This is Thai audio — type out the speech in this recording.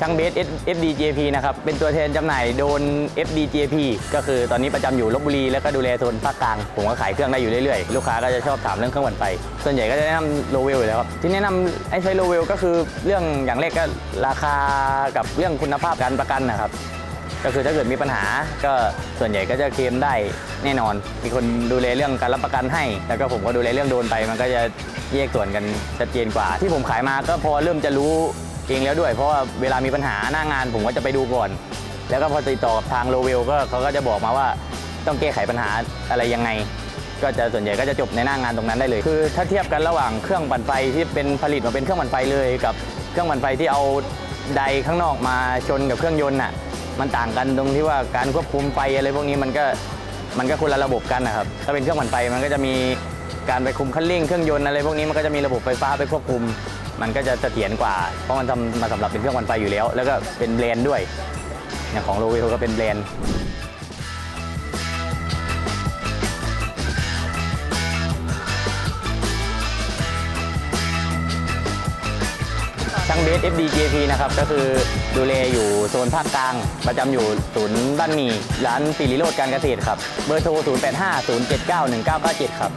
ช่างเบส FDJP นะครับ เป็นตัวแทนจำหน่ายโดน FDJP ก็คือตอนนี้ประจำอยู่ลบบุรี แล้วก็ดูแลโซนภาคกลาง ผมก็ขายเครื่องได้อยู่เรื่อยๆ ลูกค้าก็จะชอบถามเรื่องเครื่องปั่นไฟ ส่วนใหญ่ก็จะแนะนำโลเวลอยู่แล้วครับ ที่แนะนำให้ใช้โลเวลก็คือเรื่องอย่างแรกก็ราคากับเรื่องคุณภาพการประกันนะครับก็คือถ้าเกิดมีปัญหาก็ส่วนใหญ่ก็จะเคลมได้แน่นอน มีคนดูแลเรื่องการรับประกันให้ แล้วก็ผมก็ดูแลเรื่องโดนไป มันก็จะแยกส่วนกันชัดเจนกว่า ที่ผมขายมาก็พอเริ่มจะรู้ เองแล้วด้วย เพราะว่าเวลามีปัญหาหน้างานผมก็จะไปดูก่อน แล้วก็พอติดต่อกับทางโลเวลก็เขาก็จะบอกมาว่าต้องแก้ไขปัญหาอะไรยังไง ก็จะส่วนใหญ่ก็จะจบในหน้างานตรงนั้นได้เลย คือ ถ้าเทียบกันระหว่างเครื่องปั่นไฟที่เป็นผลิตมาเป็นเครื่องปั่นไฟเลย กับเครื่องปั่นไฟที่เอาไดข้างนอกมาชนกับเครื่องยนต์น่ะมันต่างกันตรงที่ว่าการควบคุมไฟอะไรพวกนี้มันก็มันก็คนละระบบกันนะครับถ้าเป็นเครื่องปั่นไฟมันก็จะมีการไปคุมคันเร่งเครื่องยนต์อะไรพวกนี้มันก็จะมีระบบไฟฟ้าไปควบคุมมันก็จะเสถียรกว่า เพราะมันทำมาสำหรับเป็นเครื่องปั่นไฟอยู่แล้ว แล้วก็เป็นแบรนด์ด้วย อย่างของโรเวลก็เป็นแบรนด์ช่างเบส FDJP นะครับ ก็คือดูแลอยู่โซนภาคกลาง ประจำอยู่ศูนย์บ้านหมีร้านสิริโรดการเกษตรครับ เบอร์โทร 0850791997 ครับ